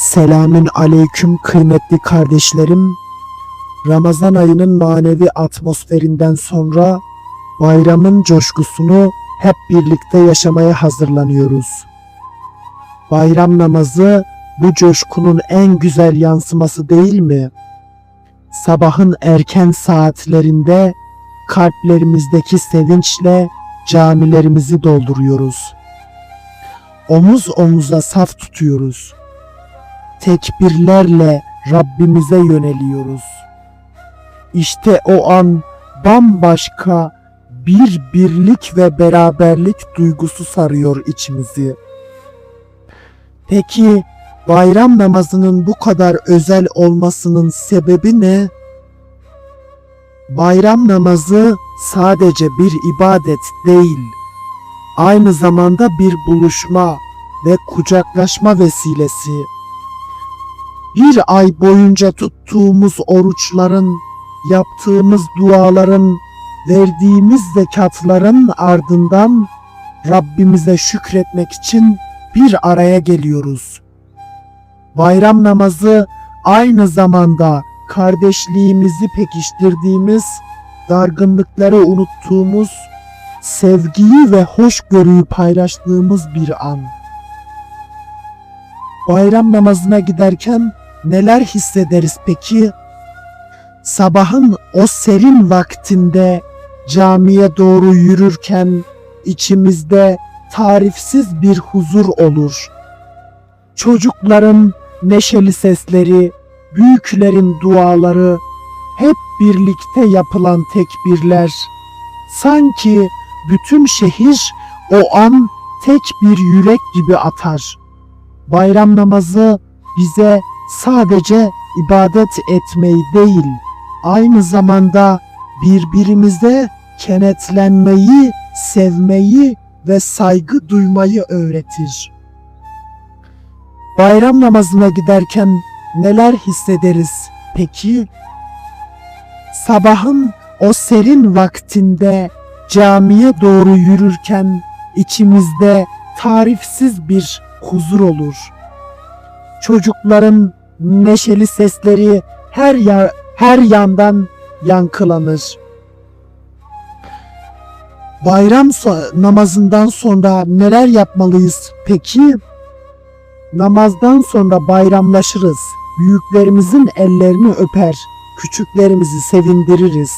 Selamün aleyküm kıymetli kardeşlerim. Ramazan ayının manevi atmosferinden sonra bayramın coşkusunu hep birlikte yaşamaya hazırlanıyoruz. Bayram namazı bu coşkunun en güzel yansıması değil mi? Sabahın erken saatlerinde kalplerimizdeki sevinçle camilerimizi dolduruyoruz. Omuz omuza saf tutuyoruz tekbirlerle Rabbimize yöneliyoruz. İşte o an bambaşka bir birlik ve beraberlik duygusu sarıyor içimizi. Peki bayram namazının bu kadar özel olmasının sebebi ne? Bayram namazı sadece bir ibadet değil, aynı zamanda bir buluşma ve kucaklaşma vesilesi bir ay boyunca tuttuğumuz oruçların, yaptığımız duaların, verdiğimiz zekatların ardından Rabbimize şükretmek için bir araya geliyoruz. Bayram namazı aynı zamanda kardeşliğimizi pekiştirdiğimiz, dargınlıkları unuttuğumuz, sevgiyi ve hoşgörüyü paylaştığımız bir an. Bayram namazına giderken neler hissederiz peki? Sabahın o serin vaktinde camiye doğru yürürken içimizde tarifsiz bir huzur olur. Çocukların neşeli sesleri, büyüklerin duaları, hep birlikte yapılan tekbirler. Sanki bütün şehir o an tek bir yürek gibi atar. Bayram namazı bize sadece ibadet etmeyi değil, aynı zamanda birbirimize kenetlenmeyi, sevmeyi ve saygı duymayı öğretir. Bayram namazına giderken neler hissederiz peki? Sabahın o serin vaktinde camiye doğru yürürken içimizde tarifsiz bir huzur olur. Çocukların neşeli sesleri her ya her yandan yankılanır. Bayram namazından sonra neler yapmalıyız peki? Namazdan sonra bayramlaşırız. Büyüklerimizin ellerini öper, küçüklerimizi sevindiririz.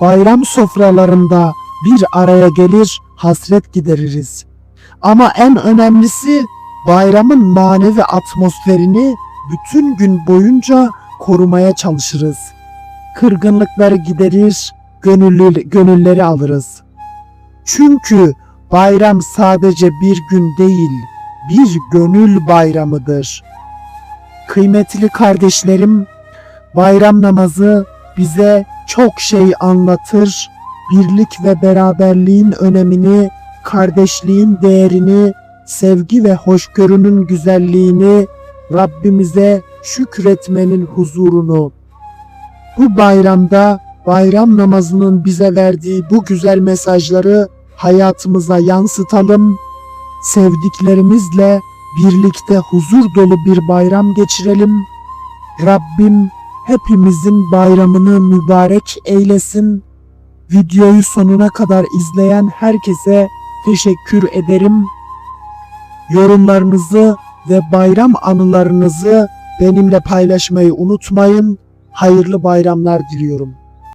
Bayram sofralarında bir araya gelir, hasret gideririz. Ama en önemlisi bayramın manevi atmosferini bütün gün boyunca korumaya çalışırız. Kırgınlıkları giderir, gönüllü, gönülleri alırız. Çünkü bayram sadece bir gün değil, bir gönül bayramıdır. Kıymetli kardeşlerim, bayram namazı bize çok şey anlatır, birlik ve beraberliğin önemini, kardeşliğin değerini, sevgi ve hoşgörünün güzelliğini, Rabbimize şükretmenin huzurunu. Bu bayramda bayram namazının bize verdiği bu güzel mesajları hayatımıza yansıtalım. Sevdiklerimizle birlikte huzur dolu bir bayram geçirelim. Rabbim hepimizin bayramını mübarek eylesin. Videoyu sonuna kadar izleyen herkese teşekkür ederim. Yorumlarınızı ve bayram anılarınızı benimle paylaşmayı unutmayın. Hayırlı bayramlar diliyorum.